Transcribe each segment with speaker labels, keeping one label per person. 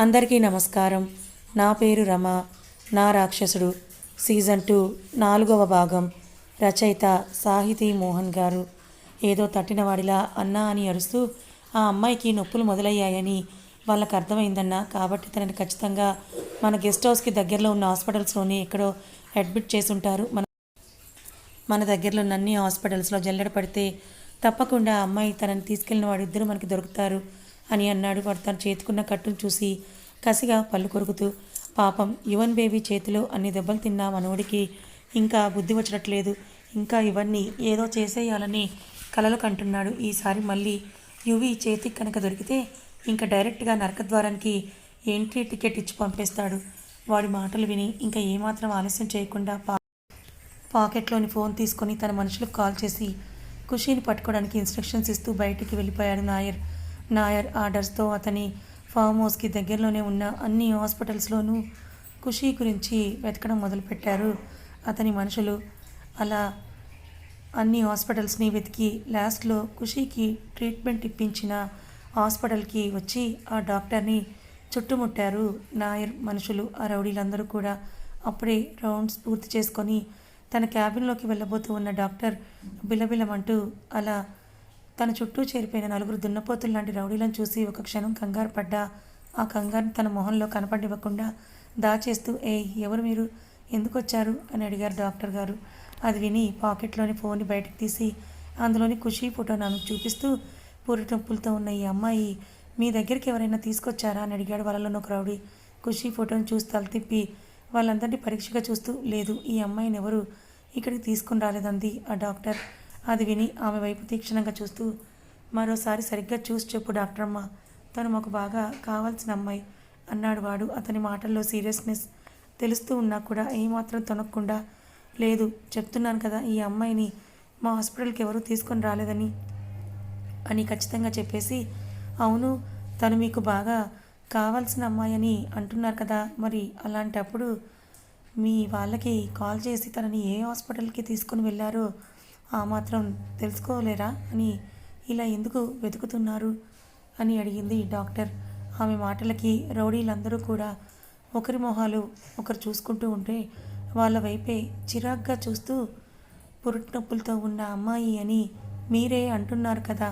Speaker 1: అందరికీ నమస్కారం. నా పేరు రమ. నా రాక్షసుడు. సీజన్ టూ నాలుగవ భాగం. రచయిత సాహితీ మోహన్ గారు. ఏదో తట్టినవాడిలా అన్నా అని అరుస్తూ ఆ అమ్మాయికి నొప్పులు మొదలయ్యాయని వాళ్ళకి అర్థమైందన్న. కాబట్టి తనని ఖచ్చితంగా మన గెస్ట్ హౌస్కి దగ్గరలో ఉన్న హాస్పిటల్స్లోనే ఎక్కడో అడ్మిట్ చేసి ఉంటారు మన మన దగ్గరలో ఉన్న అన్ని హాస్పిటల్స్లో జల్లెడ పడితే తప్పకుండా అమ్మాయి తనని తీసుకెళ్ళిన వాడిద్దరూ మనకి దొరుకుతారు. అని అన్నాడు. వాడు తన చేతుకున్న కట్టును చూసి కసిగా పళ్ళు కొరుకుతూ పాపం యువన్ బేబీ చేతిలో అన్ని దెబ్బలు తిన్న మనవడికి ఇంకా బుద్ధి వచ్చినట్లేదు ఇంకా ఇవన్నీ ఏదో చేసేయాలని కలలు కంటున్నాడు. ఈసారి మళ్ళీ యువి చేతికి కనుక దొరికితే ఇంకా డైరెక్ట్గా నరకద్వారానికి ఎంట్రీ టికెట్ ఇచ్చి పంపేస్తాడు. వాడి మాటలు విని ఇంకా ఏమాత్రం ఆలస్యం చేయకుండా పా పాకెట్లోని ఫోన్ తీసుకొని తన మనుషులకు కాల్ చేసి ఖుషీని పట్టుకోవడానికి ఇన్స్ట్రక్షన్స్ ఇస్తూ బయటికి వెళ్ళిపోయాడు నాయర్. నాయర్ ఆర్డర్స్తో అతని ఫామ్ హౌస్కి దగ్గరలోనే ఉన్న అన్ని హాస్పిటల్స్లోనూ ఖుషీ గురించి వెతకడం మొదలుపెట్టారు. అతని మనుషులు అలా అన్ని హాస్పిటల్స్ని వెతికి లాస్ట్లో ఖుషీకి ట్రీట్మెంట్ ఇప్పించిన హాస్పిటల్కి వచ్చి ఆ డాక్టర్ని చుట్టుముట్టారు. నాయర్ మనుషులు ఆ రౌడీలందరూ కూడా అప్పుడే రౌండ్స్ పూర్తి చేసుకొని తన క్యాబిన్లోకి వెళ్ళబోతూ ఉన్న డాక్టర్ బిలబిలమంటూ అలా తన చుట్టూ చేరిపోయిన నలుగురు దున్నపోతులు లాంటి రౌడీలను చూసి ఒక క్షణం కంగారు పడ్డా. ఆ కంగారుని తన మొహంలో కనపడివ్వకుండా దాచేస్తూ ఏ ఎవరు మీరు? ఎందుకు వచ్చారు అని అడిగారు డాక్టర్ గారు. అది విని పాకెట్లోని ఫోన్ని బయటకు తీసి అందులోని ఖుషీ ఫోటోను ఆమెకు చూపిస్తూ పూరిటొప్పులతో ఉన్న ఈ అమ్మాయి మీ దగ్గరికి ఎవరైనా తీసుకొచ్చారా? అని అడిగాడు వాళ్ళలో ఒక రౌడీ. ఖుషీ ఫోటోని చూసి తల తిప్పి వాళ్ళందరినీ పరీక్షగా చూస్తూ లేదు ఈ అమ్మాయిని ఎవరు ఇక్కడికి తీసుకుని రాలేదంది ఆ డాక్టర్. అది విని ఆమె వైపు తీక్షణంగా చూస్తూ మరోసారి సరిగ్గా చూసి చెప్పు డాక్టర్ అమ్మ తను మాకు బాగా కావాల్సిన అమ్మాయి అన్నాడు వాడు. అతని మాటల్లో సీరియస్నెస్ తెలుస్తూ ఉన్నా కూడా ఏమాత్రం తొనక్కుండా లేదు చెప్తున్నాను కదా ఈ అమ్మాయిని మా హాస్పిటల్కి ఎవరూ తీసుకొని రాలేదని అని ఖచ్చితంగా చెప్పేసి అవును తను మీకు బాగా కావాల్సిన అమ్మాయి అని అంటున్నారు కదా మరి అలాంటప్పుడు మీ వాళ్ళకి కాల్ చేసి తనని ఏ హాస్పిటల్కి తీసుకుని వెళ్ళారో ఆ మాత్రం తెలుసుకోలేరా అని ఇలా ఎందుకు వెతుకుతున్నారు అని అడిగింది డాక్టర్. ఆమె మాటలకి రౌడీలందరూ కూడా ఒకరి మొహాలు ఒకరు చూసుకుంటూ ఉంటే వాళ్ళ వైపే చిరాగ్గా చూస్తూ పురుటినొప్పులతో ఉన్న అమ్మాయి అని మీరే అంటున్నారు కదా.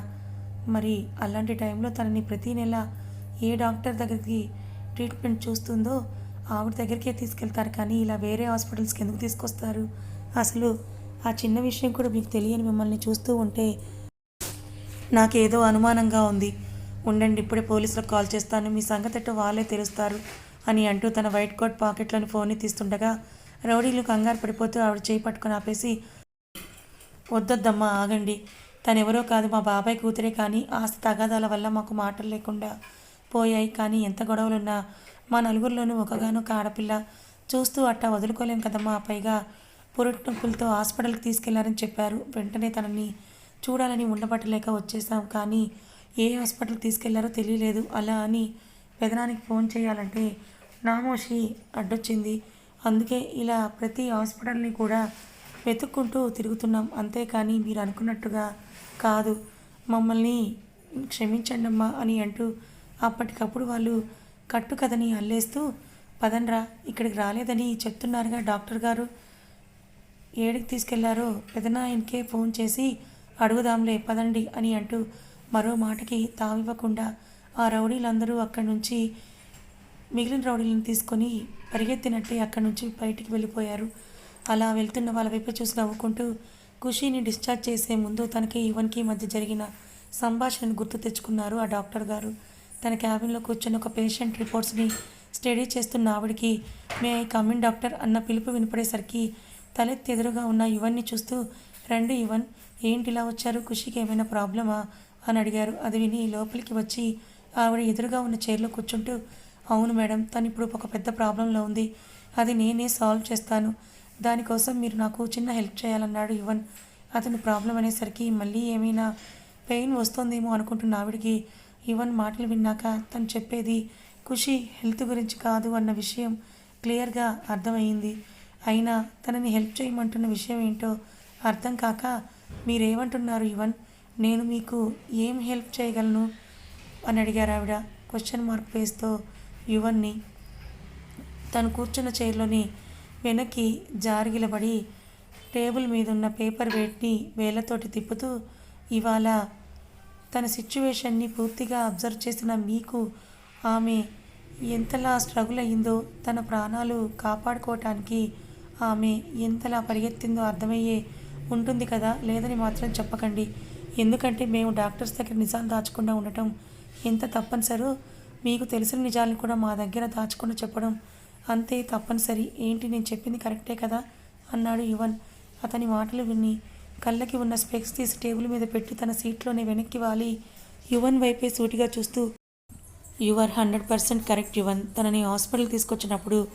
Speaker 1: మరి అలాంటి టైంలో తనని ప్రతీ నెల ఏ డాక్టర్ దగ్గరికి ట్రీట్మెంట్ చూస్తుందో ఆవిడ దగ్గరికే తీసుకెళ్తారు కానీ ఇలా వేరే హాస్పిటల్స్కి ఎందుకు తీసుకొస్తారు? అసలు ఆ చిన్న విషయం కూడా మీకు తెలియని మిమ్మల్ని చూస్తూ ఉంటే నాకేదో అనుమానంగా ఉంది. ఉండండి ఇప్పుడే పోలీసులకు కాల్ చేస్తాను. మీ సంగతి వాళ్ళే తెలుస్తారు అని అంటూ తన వైట్ కోట్ పాకెట్లోని ఫోన్ని తీస్తుండగా రౌడీలు కంగారు పడిపోతూ ఆవిడ చేయి పట్టుకొని ఆపేసి వద్దొద్దమ్మా ఆగండి. తనెవరో కాదు మా బాబాయ్ కూతురే కానీ ఆస్తి తగాదాల వల్ల మాకు మాటలు లేకుండా పోయాయి. కానీ ఎంత గొడవలున్నా మా నలుగురిలోనూ ఒకగానొక ఆడపిల్ల. చూస్తూ అట్టా వదులుకోలేం కదమ్మా. పైగా పురుటి నొప్పులతో హాస్పిటల్కి తీసుకెళ్ళారని చెప్పారు. వెంటనే తనని చూడాలని ఉండబట్టలేక వచ్చేసాం కానీ ఏ హాస్పిటల్కి తీసుకెళ్ళారో తెలియలేదు. అలా అని పెదనానికి ఫోన్ చేయాలంటే నామోషి అడ్డొచ్చింది. అందుకే ఇలా ప్రతి హాస్పిటల్ని కూడా వెతుక్కుంటూ తిరుగుతున్నాం. అంతేకాని మీరు అనుకున్నట్టుగా కాదు. మమ్మల్ని క్షమించండి అమ్మా అని అంటూ అప్పటికప్పుడు వాళ్ళు కట్టుకథని అల్లేస్తూ పదండ్రా ఇక్కడికి రాలేదని చెప్తున్నారుగా డాక్టర్ గారు. ఏడికి తీసుకెళ్ళారో పెదనాయనకే ఫోన్ చేసి అడుగుదాంలే పదండి అని అంటూ మరో మాటకి తావివ్వకుండా ఆ రౌడీలందరూ అక్కడి నుంచి మిగిలిన రౌడీలను తీసుకొని పరిగెత్తినట్టే అక్కడి నుంచి బయటికి వెళ్ళిపోయారు. అలా వెళ్తున్న వాళ్ళ వైపు చూసి నవ్వుకుంటూ ఖుషీని డిశ్చార్జ్ చేసే ముందు తనకి యువన్కి మధ్య జరిగిన సంభాషణను గుర్తు తెచ్చుకున్నారు ఆ డాక్టర్ గారు. తన క్యాబిన్లో కూర్చొని ఒక పేషెంట్ రిపోర్ట్స్ని స్టడీ చేస్తున్న ఆవిడికి మే ఐ కమిన్ డాక్టర్ అన్న పిలుపు వినపడేసరికి తలెత్తి ఎదురుగా ఉన్న యువన్ని చూస్తూ రండి యువన్ ఏంటి ఇలా వచ్చారు? ఖుషికి ఏమైనా ప్రాబ్లమా? అని అడిగారు. అది విని లోపలికి వచ్చి ఆవిడ ఎదురుగా ఉన్న చైర్లో కూర్చుంటూ అవును మేడం తను ఇప్పుడు ఒక పెద్ద ప్రాబ్లంలో ఉంది. అది నేనే సాల్వ్ చేస్తాను. దానికోసం మీరు నాకు చిన్న హెల్ప్ చేయాలన్నాడు యువన్. అతని ప్రాబ్లం అనేసరికి మళ్ళీ ఏమైనా పెయిన్ వస్తుందేమో అనుకుంటున్న ఆవిడికి యువన్ మాటలు విన్నాక తను చెప్పేది ఖుషి హెల్త్ గురించి కాదు అన్న విషయం క్లియర్గా అర్థమైంది అయినా తనని హెల్ప్ చేయమంటున్న విషయం ఏంటో అర్థం కాక మీరేమంటున్నారు యువన్ నేను మీకు ఏం హెల్ప్ చేయగలను? అని అడిగారు ఆవిడ. క్వశ్చన్ మార్క్ ఫేస్తో యువన్ని తను కూర్చున్న చైర్లోని వెనక్కి జారిగిలబడి టేబుల్ మీద ఉన్న పేపర్ వెయిట్ని వేళ్ళతోటి తిప్పుతూ ఇవాళ తన సిచ్యువేషన్ని పూర్తిగా అబ్జర్వ్ చేసిన మీకు ఆమె ఎంతలా స్ట్రగుల్ అయ్యిందో తన ప్రాణాలు కాపాడుకోవటానికి ఆమె ఎంతలా పరిగెత్తిందో అర్థమయ్యే ఉంటుంది కదా? లేదని మాత్రం చెప్పకండి. ఎందుకంటే మేము డాక్టర్స్ దగ్గర నిజాలు దాచకుండా ఉండటం ఎంత తప్పనిసరో మీకు తెలిసిన నిజాలను కూడా మా దగ్గర దాచకుండా చెప్పడం అంతే తప్పనిసరి. ఏంటి నేను చెప్పింది కరెక్టే కదా? అన్నాడు యువన్. అతని మాటలు విని కళ్ళకి ఉన్న స్పెక్స్ తీసి టేబుల్ మీద పెట్టి తన సీట్లోనే వెనక్కి వాలి. యువన్ వైపే సూటిగా చూస్తూ you are hundred percent correct Yuvan. తనని హాస్పిటల్ తీసుకొచ్చినప్పుడు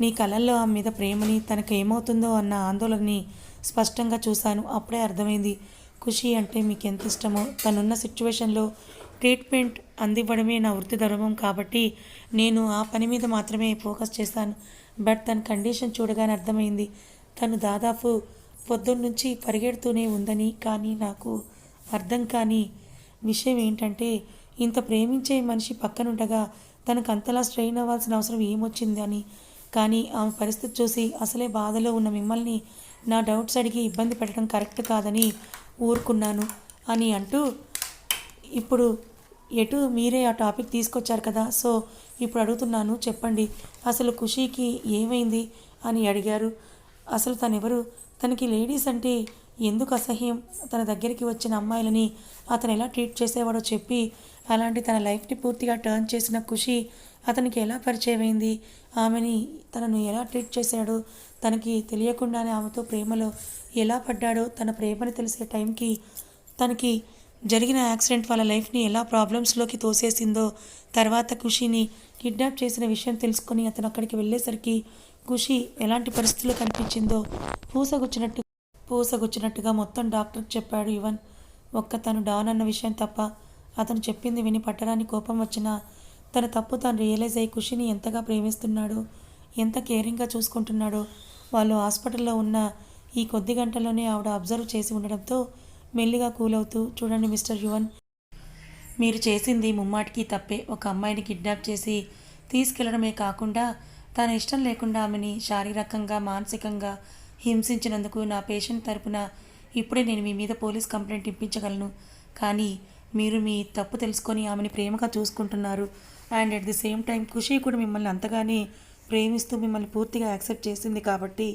Speaker 1: నీ కళల్లో ఆమె మీద ప్రేమని తనకు ఏమవుతుందో అన్న ఆందోళనని స్పష్టంగా చూశాను. అప్పుడే అర్థమైంది ఖుషి అంటే మీకు ఎంత ఇష్టమో. తనున్న సిచ్యువేషన్లో ట్రీట్మెంట్ అందివ్వడమే నా వృత్తి ధర్మం కాబట్టి నేను ఆ పని మీద మాత్రమే ఫోకస్ చేశాను. బట్ తన కండిషన్ చూడగానే అర్థమైంది తను దాదాపు పొద్దున్నుంచి పరిగెడుతూనే ఉందని. కానీ నాకు అర్థం కాని విషయం ఏంటంటే ఇంత ప్రేమించే మనిషి పక్కనుండగా తనకు అంతలా స్ట్రెయిన్ అవ్వాల్సిన అవసరం ఏమొచ్చింది అని కానీ ఆమె పరిస్థితి చూసి అసలే బాధలో ఉన్న మిమ్మల్ని నా డౌట్స్ అడిగి ఇబ్బంది పెట్టడం కరెక్ట్ కాదని ఊరుకున్నాను అని అంటూ ఇప్పుడు ఎటు మీరే ఆ టాపిక్ తీసుకొచ్చారు కదా సో ఇప్పుడు అడుగుతున్నాను చెప్పండి అసలు ఖుషీకి ఏమైంది అని అడిగారు. అసలు తనెవరు? తనకి లేడీస్ అంటే ఎందుకు అసహ్యం? తన దగ్గరికి వచ్చిన అమ్మాయిలని అతను ఎలా ట్రీట్ చేసేవాడో చెప్పి అలాంటి తన లైఫ్ని పూర్తిగా టర్న్ చేసిన ఖుషి అతనికి ఎలా పరిచయం అయింది? ఆమెని తనను ఎలా ట్రీట్ చేశాడో? తనకి తెలియకుండానే ఆమెతో ప్రేమలో ఎలా పడ్డాడో తన ప్రేమని తెలిసే టైంకి తనకి జరిగిన యాక్సిడెంట్ వాళ్ళ లైఫ్ని ఎలా ప్రాబ్లమ్స్లోకి తోసేసిందో తర్వాత ఖుషిని కిడ్నాప్ చేసిన విషయం తెలుసుకొని అతను అక్కడికి వెళ్ళేసరికి ఖుషి ఎలాంటి పరిస్థితుల్లో కనిపించిందో పూసగుచ్చినట్టు పూసగుచ్చినట్టుగా మొత్తం డాక్టర్కి చెప్పాడు ఇవన్ ఒక్క తను డాన్ అన్న విషయం తప్ప అతను చెప్పింది విని పట్టడానికి కోపం వచ్చినా తన తప్పు తను రియలైజ్ అయ్యి ఖుషిని ఎంతగా ప్రేమిస్తున్నాడో ఎంత కేరింగ్గా చూసుకుంటున్నాడో వాళ్ళు హాస్పిటల్లో ఉన్న ఈ కొద్ది గంటల్లోనే ఆవిడ అబ్జర్వ్ చేసి ఉండడంతో మెల్లిగా కూల్ అవుతూ చూడండి మిస్టర్ యువన్ మీరు చేసింది ముమ్మాటికి తప్పే. ఒక అమ్మాయిని కిడ్నాప్ చేసి తీసుకెళ్ళడమే కాకుండా తన ఇష్టం లేకుండా ఆమెని శారీరకంగా మానసికంగా హింసించినందుకు నా పేషెంట్ తరపున ఇప్పుడే నేను మీ మీద పోలీస్ కంప్లైంట్ ఇప్పించగలను. కానీ మీరు మీ తప్పు తెలుసుకొని ఆమెని ప్రేమగా చూసుకుంటున్నారు. And at the same time Khushi కూడా మిమ్మల్ని అంతగానే ప్రేమిస్తూ మిమ్మల్ని పూర్తిగా యాక్సెప్ట్ చేసింది కాబట్టి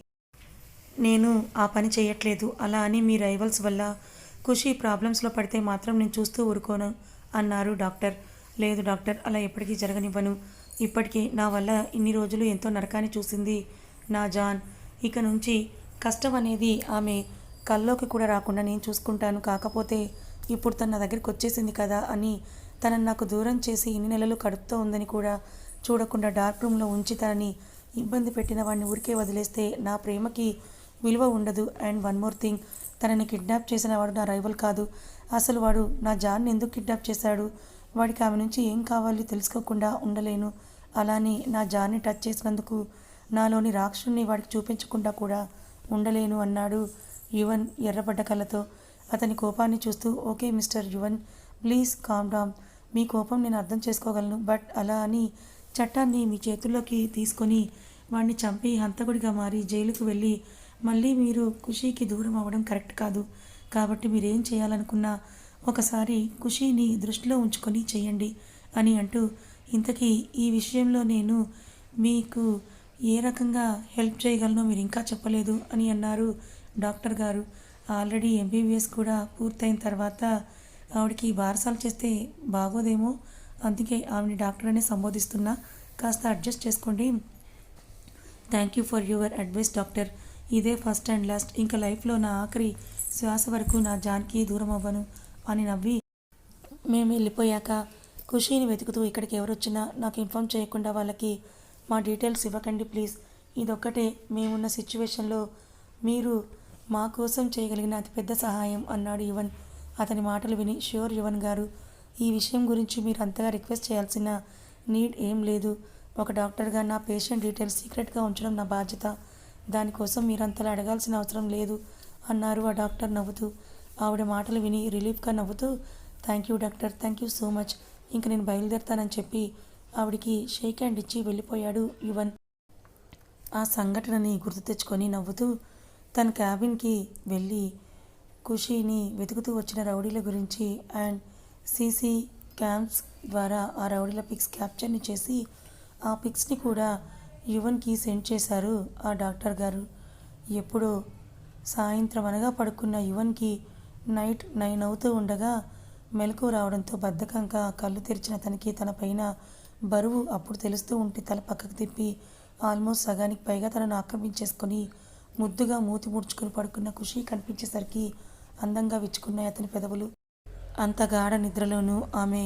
Speaker 1: నేను ఆ పని చేయట్లేదు. అలా అని మీ రైవల్స్ వల్ల ఖుషి ప్రాబ్లమ్స్లో పడితే మాత్రం నేను చూస్తూ ఊరుకోను అన్నారు డాక్టర్. లేదు డాక్టర్ అలా ఎప్పటికీ జరగనివ్వను. ఇప్పటికీ నా వల్ల ఇన్ని రోజులు ఎంతో నరకాన్ని చూసింది నా జాన్. ఇక నుంచి కష్టం అనేది ఆమె కల్లోకి కూడా రాకుండా నేను చూసుకుంటాను. కాకపోతే ఇప్పుడు తన దగ్గరికి వచ్చేసింది కదా అని తనని నాకు దూరం చేసి ఇన్ని నెలలు కడుపుతో ఉందని కూడా చూడకుండా డార్క్ రూమ్లో ఉంచి తనని ఇబ్బంది పెట్టిన వాడిని ఊరికే వదిలేస్తే నా ప్రేమకి విలువ ఉండదు. అండ్ వన్ మోర్ థింగ్ తనని కిడ్నాప్ చేసిన వాడు నా రైవల్ కాదు. అసలు వాడు నా జాన్ని ఎందుకు కిడ్నాప్ చేశాడు? వాడికి ఆమె నుంచి ఏం కావాలి తెలుసుకోకుండా ఉండలేను. అలానే నా జాన్ని టచ్ చేసినందుకు నాలోని రాక్షుణ్ణి వాడికి చూపించకుండా కూడా ఉండలేను అన్నాడు యువన్ ఎర్రబడ్డ కళ్ళతో. అతని కోపాన్ని చూస్తూ okay mister Yuvan please calm down. మీ కోపం నేను అర్థం చేసుకోగలను. బట్ అలా అని చట్టాన్ని మీ చేతుల్లోకి తీసుకొని వాడిని చంపి హంతకుడిగా మారి జైలుకు వెళ్ళి మళ్ళీ మీరు ఖుషీకి దూరం అవ్వడం కరెక్ట్ కాదు. కాబట్టి మీరేం చేయాలనుకున్నా ఒకసారి ఖుషీని దృష్టిలో ఉంచుకొని చేయండి అని అంటూ ఇంతకీ ఈ విషయంలో నేను మీకు ఏ రకంగా హెల్ప్ చేయగలనో మీరు ఇంకా చెప్పలేదు అని అన్నారు డాక్టర్ గారు. ఆల్రెడీ ఎంబీబీఎస్ కూడా పూర్తయిన తర్వాత ఆవిడకి బారసాలు చేస్తే బాగోదేమో. అందుకే ఆవిడని డాక్టర్ అనే సంబోధిస్తున్నా. కాస్త అడ్జస్ట్ చేసుకోండి. Thank you for your advice doctor. ఇదే ఫస్ట్ అండ్ లాస్ట్. ఇంకా లైఫ్లో నా ఆఖరి శ్వాస వరకు నా జాన్కి దూరం అవ్వను అని నవ్వి మేము వెళ్ళిపోయాక ఖుషీని వెతుకుతూ ఇక్కడికి ఎవరు వచ్చినా నాకు ఇన్ఫామ్ చేయకుండా వాళ్ళకి మా డీటెయిల్స్ ఇవ్వకండి ప్లీజ్. ఇదొక్కటే మేమున్న సిచ్యువేషన్లో మీరు మా కోసం చేయగలిగిన అతిపెద్ద సహాయం అన్నాడు యువన్. అతని మాటలు విని ష్యూర్ యువన్ గారు ఈ విషయం గురించి మీరు అంతగా రిక్వెస్ట్ చేయాల్సిన నీడ్ ఏం లేదు. ఒక డాక్టర్గా నా పేషెంట్ డీటెయిల్స్ సీక్రెట్గా ఉంచడం నా బాధ్యత. దానికోసం మీరంతలా అడగాల్సిన అవసరం లేదు అన్నారు ఆ డాక్టర్ నవ్వుతూ. ఆవిడ మాటలు విని రిలీఫ్గా నవ్వుతూ thank you doctor thank you so much. ఇంక నేను బయలుదేరుతానని చెప్పి ఆవిడికి షేక్ హ్యాండ్ ఇచ్చి వెళ్ళిపోయాడు యువన్. ఆ సంఘటనని గుర్తు తెచ్చుకొని నవ్వుతూ తన క్యాబిన్కి వెళ్ళి ఖుషీని వెతుకుతూ వచ్చిన రౌడీల గురించి అండ్ సీసీ క్యామ్స్ ద్వారా ఆ రౌడీల పిక్స్ క్యాప్చర్ని చేసి ఆ పిక్స్ని కూడా యువన్కి సెండ్ చేశారు ఆ డాక్టర్ గారు. ఎప్పుడో సాయంత్రం అనగా పడుకున్న యువన్కి నైట్ నైన్ అవుతూ ఉండగా మెలకు రావడంతో బద్ధకంగా కళ్ళు తెరిచిన తనకి తన పైన బరువు అప్పుడు తెలుస్తూ ఉంటే తల పక్కకు తిప్పి ఆల్మోస్ట్ సగానికి పైగా తనను ఆక్రమించేసుకొని ముద్దుగా మూతి ముడుచుకుని పడుకున్న ఖుషి కనిపించేసరికి అందంగా విచ్చుకున్నాయి అతని పెదవులు. అంత గాఢ నిద్రలోనూ ఆమె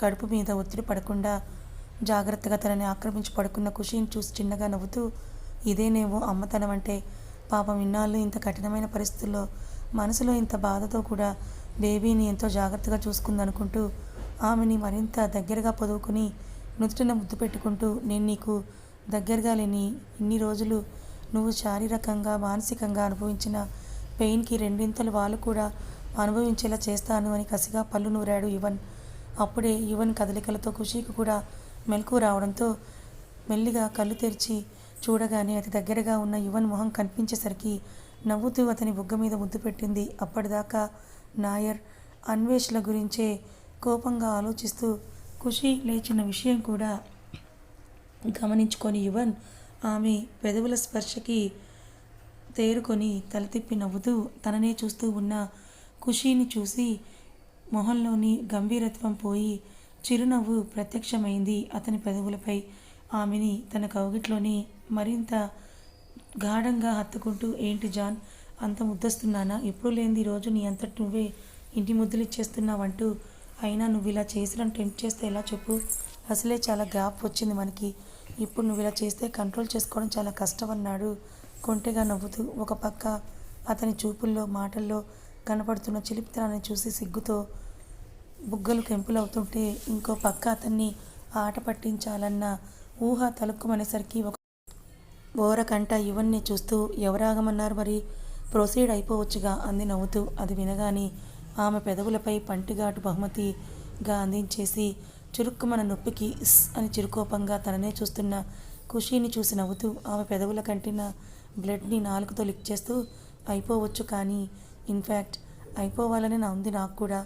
Speaker 1: కడుపు మీద ఒత్తిడి పడకుండా జాగ్రత్తగా తనని ఆక్రమించి పడుకున్న ఖుషీని చూసి చిన్నగా నవ్వుతూ ఇదేనేవో అమ్మతనం అంటే పాపం ఇన్నాళ్ళు ఇంత కఠినమైన పరిస్థితుల్లో మనసులో ఇంత బాధతో కూడా బేబీని ఎంతో జాగ్రత్తగా చూసుకుందనుకుంటూ ఆమెని మరింత దగ్గరగా పొదువుకుని నుదుటిన ముద్దు పెట్టుకుంటూ నేను నీకు దగ్గరగా లేని ఇన్ని రోజులు నువ్వు శారీరకంగా మానసికంగా అనుభవించిన పెయిన్కి రెండింతలు వాళ్ళు కూడా అనుభవించేలా చేస్తాను అని కసిగా పళ్ళు నూరాడు యువన్. అప్పుడే యువన్ కదలికలతో ఖుషీకి కూడా మెలకు రావడంతో మెల్లిగా కళ్ళు తెరిచి చూడగానే అతి దగ్గరగా ఉన్న యువన్ మొహం కనిపించేసరికి నవ్వుతూ అతని బుగ్గ మీద ముద్దు పెట్టింది. అప్పటిదాకా నాయర్ అన్వేషణ గురించే కోపంగా ఆలోచిస్తూ ఖుషి లేచిన విషయం కూడా గమనించుకొని యువన్ ఆమె పెదవుల స్పర్శకి తేరుకొని తల తిప్పి నవ్వుతూ తననే చూస్తూ ఉన్న ఖుషీని చూసి మొహంలోని గంభీరత్వం పోయి చిరునవ్వు ప్రత్యక్షమైంది అతని పెదవులపై. ఆమెని తన కౌగిట్లోని మరింత గాఢంగా హత్తుకుంటూ ఏంటి జాన్ అంత ముద్దస్తున్నానా? ఎప్పుడు లేనిది రోజు నీ అంతటి నువ్వే ఇంటి ముద్దులు ఇచ్చేస్తున్నావంటూ అయినా నువ్వు ఇలా చేసిన టెంప్ట్ చేస్తే ఎలా చెప్పు? అసలే చాలా గ్యాప్ వచ్చింది మనకి. ఇప్పుడు నువ్వు ఇలా చేస్తే కంట్రోల్ చేసుకోవడం చాలా కష్టం అన్నాడు కొంటెగా నవ్వుతూ ఒక పక్క అతని చూపుల్లో మాటల్లో కనపడుతున్న చిలిపితనాన్ని చూసి సిగ్గుతో బుగ్గలు కెంపులవుతుంటే ఇంకో పక్క అతన్ని ఆట పట్టించాలన్న ఊహ తలుక్కుమనేసరికి ఒక ఓరకంట ఇవన్నీ చూస్తూ ఎవరాగమన్నారు మరి? ప్రొసీడ్ అయిపోవచ్చుగా అంది నవ్వుతూ. అది వినగాని ఆమె పెదవులపై పంటిగాటు బహుమతిగా అందించేసి చురుక్కుమన నొప్పికి ఇస్ అని చిరుకోపంగా తననే చూస్తున్న ఖుషీని చూసి నవ్వుతూ ఆమె పెదవుల కంటిన బ్లడ్ని నాలుగుతో లిక్ చేస్తూ అయిపోవచ్చు కానీ ఇన్ఫ్యాక్ట్ అయిపోవాలని నా ఉంది నాకు కూడా.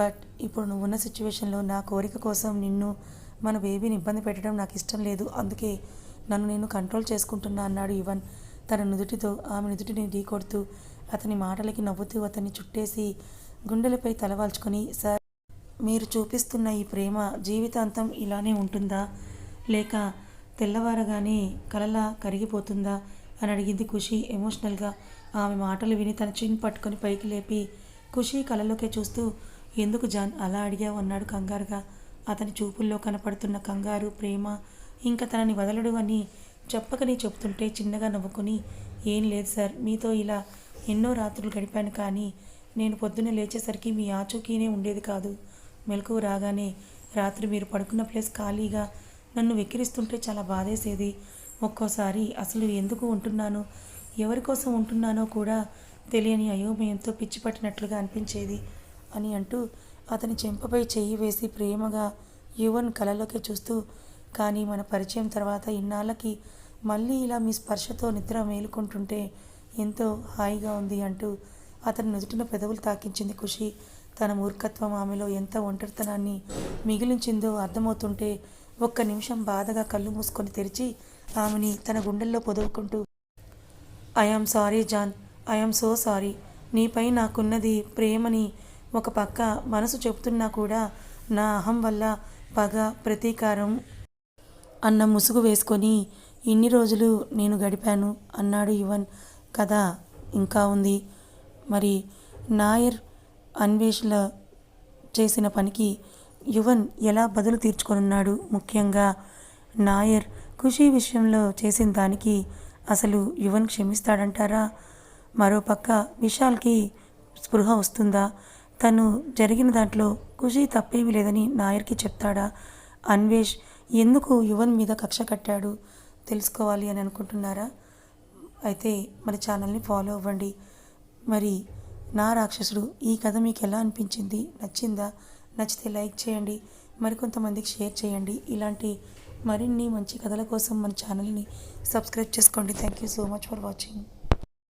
Speaker 1: బట్ ఇప్పుడు నువ్వున్న సిచ్యువేషన్లో నా కోరిక కోసం నిన్ను మన బేబీని ఇబ్బంది పెట్టడం నాకు ఇష్టం లేదు. అందుకే నన్ను నేను కంట్రోల్ చేసుకుంటున్నా అన్నాడు ఇవన్. తన నుదుటితో ఆమె నుదుటిని ఢీకొడుతూ అతని మాటలకి నవ్వుతూ అతన్ని చుట్టేసి గుండెలపై తలవాల్చుకొని సార్ మీరు చూపిస్తున్న ఈ ప్రేమ జీవితాంతం ఇలానే ఉంటుందా? లేక తెల్లవారగానే కలలా కరిగిపోతుందా? అని అడిగింది ఖుషి ఎమోషనల్గా. ఆమె మాటలు విని తన చిన్ పట్టుకొని పైకి లేపి ఖుషి కళ్ళలోకే చూస్తూ ఎందుకు జాన్ అలా అడిగావు? అన్నాడు కంగారుగా. అతని చూపుల్లో కనపడుతున్న కంగారు ప్రేమ ఇంకా తనని వదలడు అని చెప్పకని చెప్తుంటే చిన్నగా నవ్వుకుని ఏం లేదు సార్ మీతో ఇలా ఎన్నో రాత్రులు గడిపాను కానీ నేను పొద్దున్న లేచేసరికి మీ ఆచూకీనే ఉండేది కాదు. మెలకువ రాగానే రాత్రి మీరు పడుకున్న ప్లేస్ ఖాళీగా నన్ను వెక్కిరిస్తుంటే చాలా బాధేసేది. ఒక్కోసారి అసలు ఎందుకు ఉంటున్నాను? ఎవరి కోసం ఉంటున్నానో కూడా తెలియని అయోమయంతో పిచ్చిపట్టినట్లుగా అనిపించేది అని అంటూ అతని చెంపపై చెయ్యి వేసి ప్రేమగా యువన్ కలలోకి చూస్తూ కానీ మన పరిచయం తర్వాత ఇన్నాళ్ళకి మళ్ళీ ఇలా మీ స్పర్శతో నిద్ర మేలుకుంటుంటే ఎంతో హాయిగా ఉంది అంటూ అతని నుదుటిన పెదవులు తాకించింది ఖుషి. తన మూర్ఖత్వం ఆమెలో ఎంత ఒంటరితనాన్ని మిగిలించిందో అర్థమవుతుంటే ఒక్క నిమిషం బాధగా కళ్ళు మూసుకొని తెరిచి ఆమెని తన గుండెల్లో పొదువుకుంటూ ఐఆమ్ సారీ జాన్ ఐఆమ్ సో సారీ. నీపై నాకున్నది ప్రేమని ఒక పక్క మనసు చెబుతున్నా కూడా నా అహం వల్ల పగ ప్రతీకారం అన్న ముసుగు వేసుకొని ఇన్ని రోజులు నేను గడిపాను అన్నాడు యువన్. కథ ఇంకా ఉంది. మరి నాయర్ అన్వేషణ చేసిన పనికి యువన్ ఎలా బదులు తీర్చుకొనున్నాడు? ముఖ్యంగా నాయర్ ఖుషి విషయంలో చేసిన దానికి అసలు యువన్ క్షమిస్తాడంటారా? మరోపక్క విశాల్కి స్పృహ వస్తుందా? తను జరిగిన దాంట్లో ఖుషి తప్పేమీ లేదని నాయర్కి చెప్తాడా? అన్వేష్ ఎందుకు యువన్ మీద కక్ష కట్టాడు? తెలుసుకోవాలి అని అనుకుంటున్నారా? అయితే మరి ఛానల్ని ఫాలో అవ్వండి. మరి నా రాక్షసుడు ఈ కథ మీకు ఎలా అనిపించింది? నచ్చిందా? నచ్చితే లైక్ చేయండి. మరికొంతమందికి షేర్ చేయండి. ఇలాంటి మరిన్ని మంచి కథల కోసం మన ఛానల్ని సబ్స్క్రైబ్ చేసుకోండి. Thank you so much for watching